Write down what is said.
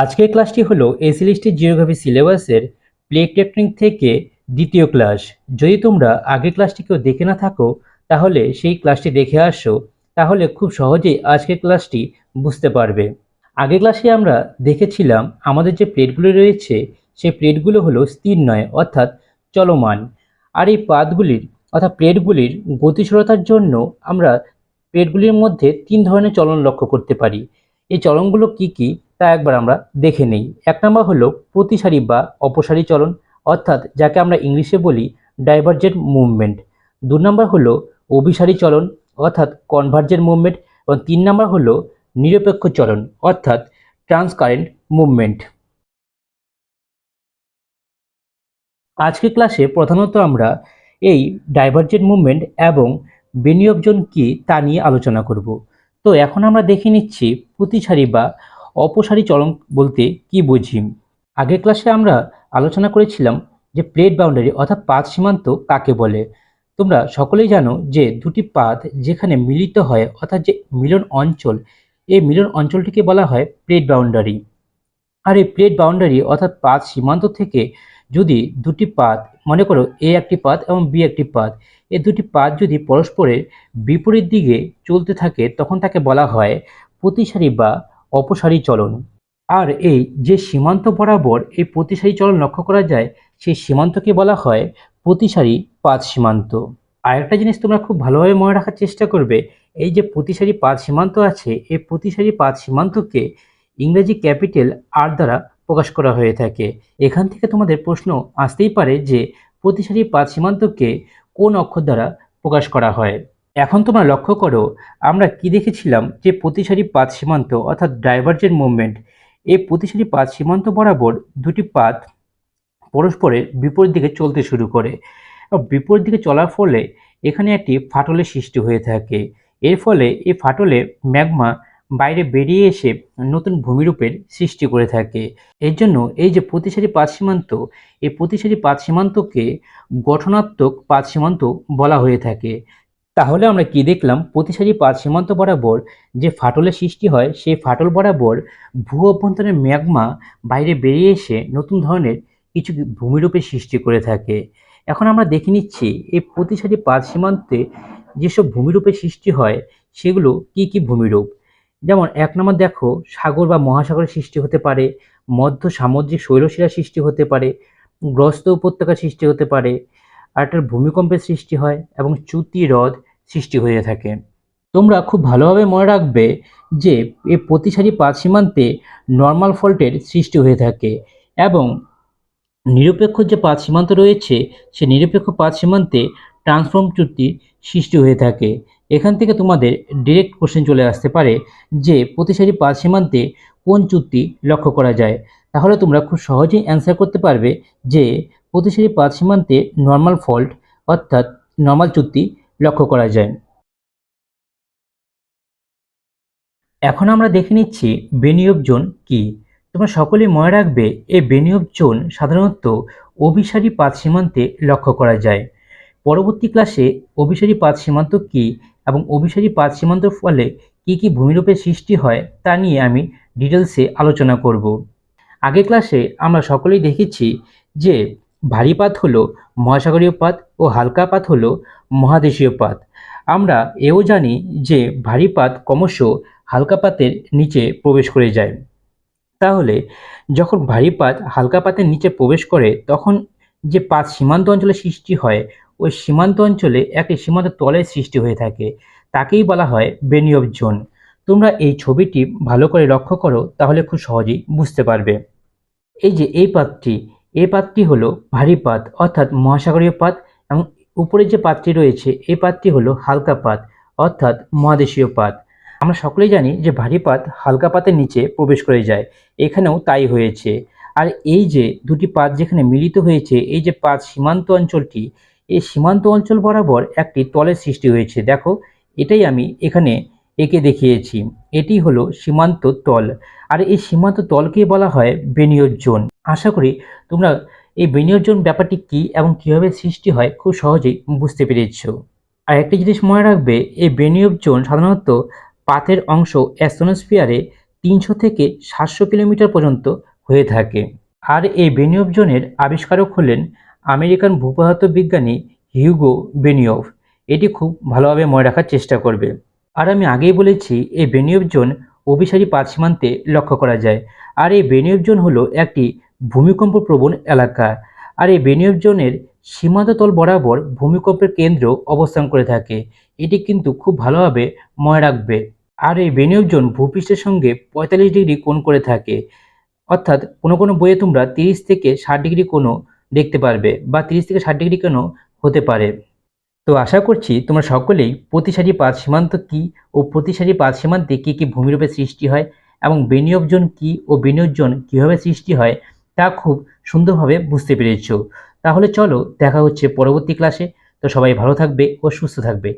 আজকের ক্লাসটি হলো এসিলিস্টের জিওগ্রাফি সিলেবাসের টেকনিক থেকে দ্বিতীয় ক্লাস। যদি তোমরা আগের ক্লাসটি কেউ দেখে না থাকো, তাহলে সেই ক্লাসটি দেখে আসো, তাহলে খুব সহজেই আজকের ক্লাসটি বুঝতে পারবে। আগের ক্লাসে আমরা দেখেছিলাম আমাদের যে প্লেটগুলো রয়েছে, সেই প্লেটগুলো হলো স্থির নয়, অর্থাৎ চলমান। আর এই পাতগুলির অর্থাৎ প্লেটগুলির গতিশীলতার জন্য আমরা প্লেটগুলির মধ্যে তিন ধরনের চলন লক্ষ্য করতে পারি। এই চলনগুলো কি কি? তা একবার আমরা দেখে নেই। এক নম্বর হলো প্রতিসারি বা অপসারী চলন, অর্থাৎ যাকে আমরা ইংলিশে বলি ডাইভার্জেন্ট মুভমেন্ট দু নম্বর হলো অভিসারী চলন, অর্থাৎ কনভার্জেন্ট মুভমেন্ট এবং তিন নম্বর হলো নিরপেক্ষ চলন, অর্থাৎ ট্রান্সকারেন্ট মুভমেন্ট আজকের ক্লাসে প্রধানত আমরা এই ডাইভার্জেন্ট মুভমেন্ট এবং বিনিয়োগজন কি তা নিয়ে আলোচনা করব। তো এখন আমরা দেখে নিচ্ছি প্রতিসারি বা অপসারী চলন বলতে কি বুঝি? আগের ক্লাসে আমরা আলোচনা করেছিলাম যে প্লেট বাউন্ডারি অর্থাৎ পাত সীমান্ত কাকে বলে। তোমরা সকলেই জানো যে দুটি পাত যেখানে মিলিত হয়, অর্থাৎ যে মিলন অঞ্চল, এই মিলন অঞ্চলটিকে বলা হয় প্লেট বাউন্ডারি আর এই প্লেট বাউন্ডারি অর্থাৎ পাত সীমান্ত থেকে যদি দুটি পাত মনে করো এ একটি পাত এবং বি একটি পাত এই দুটি পাত যদি পরস্পরের বিপরীত দিকে চলতে থাকে, তখন তাকে বলা হয় প্রতিসারী বা অপসারী চলন। আর এই যে সীমান্ত বরাবর এই প্রতিসারী চলন লক্ষ্য করা যায়, সেই সীমান্তকে বলা হয় প্রতিসারী পাঁচ সীমান্ত। আরেকটা জিনিস তোমরা খুব ভালোভাবে মনে রাখার চেষ্টা করবে, এই যে প্রতিসারী পাঁচ সীমান্ত আছে, এই প্রতিসারী পাঁচ সীমান্তকে ইংরেজি ক্যাপিটাল আর দ্বারা প্রকাশ করা হয়ে থাকে। এখান থেকে তোমাদের প্রশ্ন আসতেই পারে যে প্রতিসারী পাঁচ সীমান্তকে কোন অক্ষর দ্বারা প্রকাশ করা হয়। এখন তোমরা লক্ষ্য করো, আমরা কি দেখেছিলাম? যে প্রতিসারী পাত সীমান্ত অর্থাৎ ডাইভার্জেন্ট মুভমেন্ট এই প্রতিসারী পাত সীমান্ত বরাবর দুটি পাত পরস্পরের বিপরীত দিকে চলতে শুরু করে। বিপরীত দিকে চলার ফলে এখানে একটি ফাটলের সৃষ্টি হয়ে থাকে। এর ফলে এই ফাটলে ম্যাগমা বাইরে বেরিয়ে এসে নতুন ভূমিরূপের সৃষ্টি করে থাকে। এর জন্য এই যে প্রতিসারী পাত সীমান্ত, এই প্রতিসারী পাত সীমান্তকে গঠনাত্মক পাত সীমান্ত বলা হয়ে থাকে। তাহলে আমরা কি দেখলাম? প্রতিসারী পাত সীমান্ত বরাবর যে ফাটলের সৃষ্টি হয়, সেই ফাটল বরাবর ভূ অভ্যন্তরের ম্যাগমা বাইরে বেরিয়ে এসে নতুন ধরনের কিছু ভূমিরূপের সৃষ্টি করে থাকে। এখন আমরা দেখে নিচ্ছি, এই প্রতিসারী পাত সীমান্তে যেসব ভূমিরূপের সৃষ্টি হয়, সেগুলো কি কি ভূমিরূপ? যেমন এক নম্বর দেখো, সাগর বা মহাসাগরের সৃষ্টি হতে পারে, মধ্য সামুদ্রিক শৈলশিলার সৃষ্টি হতে পারে, গ্রস্ত উপত্যকার সৃষ্টি হতে পারে আর একটা ভূমিকম্পের সৃষ্টি হয় এবং চ্যুতি হ্রদ সৃষ্টি হয়ে থাকে। তোমরা খুব ভালোভাবে মনে রাখবে যে এ প্রতিসারী পাত সীমান্তে নর্মাল ফল্টের সৃষ্টি হয়ে থাকে এবং নিরপেক্ষ যে পাত সীমান্ত রয়েছে, সে নিরপেক্ষ পাত সীমান্তে ট্রান্সফর্ম চুক্তি সৃষ্টি হয়ে থাকে। এখান থেকে তোমাদের ডিরেক্ট কোশ্চেন চলে আসতে পারে যে প্রতিসারী পাত সীমান্তে কোন চুক্তি লক্ষ্য করা যায়। তাহলে তোমরা খুব সহজেই অ্যান্সার করতে পারবে যে প্রতিসারী পাঁচ সীমান্তে নর্মাল ফল্ট অর্থাৎ নর্মাল চুক্তি লক্ষ্য করা যায়। এখন আমরা দেখে নিচ্ছি বেনিয়োগ জোন কি। তোমরা সকলেই মনে রাখবে, এই বেনিয়োগ জোন সাধারণত অভিসারী পাঁচ সীমান্তে লক্ষ্য করা যায়। পরবর্তী ক্লাসে অভিসারী পাত সীমান্ত কি এবং অভিসারী পাত সীমান্তর ফলে কি কি ভূমিরূপের সৃষ্টি হয় তা নিয়ে আমি ডিটেলসে আলোচনা করব। আগের ক্লাসে আমরা সকলেই দেখেছি যে ভারী পাত হলো মহাসাগরীয় পাত ও হালকা পাত হলো মহাদেশীয় পাত। আমরা এও জানি যে ভারী পাত ক্রমশ হালকা পাতের নিচে প্রবেশ করে যায়। তাহলে যখন ভারী পাত হালকা পাতের নিচে প্রবেশ করে, তখন যে পাত সীমান্ত অঞ্চলে সৃষ্টি হয়, ওই সীমান্ত অঞ্চলে একটি সীমান্ত তলের সৃষ্টি হয়ে থাকে। তাকেই বলা হয় বেনিয়ব জোন। তোমরা এই ছবিটি ভালো করে লক্ষ্য করো, তাহলে খুব সহজেই বুঝতে পারবে। এই যে এই পাতটি এই পাতটি হলো ভারী পাত অর্থাৎ মহাসাগরীয় পাত এবং উপরে যে পাতটি রয়েছে এই পাতটি হলো হালকা পাত অর্থাৎ মহাদেশীয় পাত আমরা সকলেই জানি যে ভারী পাত হালকা পাতের নিচে প্রবেশ করে যায়, এখানেও তাই হয়েছে। আর এই যে দুটি পাত যেখানে মিলিত হয়েছে, এই যে পাত সীমান্ত অঞ্চলটি, এই সীমান্ত অঞ্চল বরাবর একটি তলের সৃষ্টি হয়েছে। দেখো, এটাই আমি এখানে একে দেখিয়েছি। এটি হলো সীমান্ত তল। আর এই সীমান্ত তলকে বলা হয় বেনিয়োগ জোন আশা করি তোমরা এই বেনিয়োগ জোন ব্যাপারটি কী এবং কীভাবে সৃষ্টি হয় খুব সহজেই বুঝতে পেরেছ। আর একটি জিনিস মনে রাখবে, এই বেনিয়োগ জোন সাধারণত পাতের অংশ অ্যাস্টোনোস্ফিয়ারে তিনশো থেকে সাতশো কিলোমিটার পর্যন্ত হয়ে থাকে। আর এই বেনিয়ফ জোনের আবিষ্কারক হলেন আমেরিকান ভূপদার্থ বিজ্ঞানী হিউগো বেনিয়ফ এটি খুব ভালোভাবে মনে রাখার চেষ্টা করবে। আর আমি আগেই বলেছি, এই বেনিয়ফ জোন অভিসারী পাত সীমান্তে লক্ষ্য করা যায়। আর এই বেনিয়ফ জোন হলো একটি ভূমিকম্প প্রবণ এলাকা আর এই বেনিয়ফ জোনের সীমান্ততল বরাবর ভূমিকম্পের কেন্দ্র অবস্থান করে থাকে। এটি কিন্তু খুব ভালোভাবে মনে রাখবে। আর এই বেনিয়ফ জোন ভূপৃষ্ঠের সঙ্গে পঁয়তাল্লিশ ডিগ্রি কোণ করে থাকে। অর্থাৎ কোনো কোনো বইয়ে তোমরা তিরিশ থেকে ষাট ডিগ্রি কোণও দেখতে পারবে বা তিরিশ থেকে ষাট ডিগ্রি কোণও হতে পারে। তো আশা করছি তোমরা সকলেই প্রতিসারি পাত সীমান্ত কী ও প্রতিসারি পাত সীমান্তে কী কী ভূমিরূপে সৃষ্টি হয় এবং বিনিয়োগজন জোন কী ও বিনিয়োগজন কীভাবে সৃষ্টি হয় তা খুব সুন্দরভাবে বুঝতে পেরেছ। তাহলে চলো দেখা হচ্ছে পরবর্তী ক্লাসে তো সবাই ভালো থাকবে ও সুস্থ থাকবে।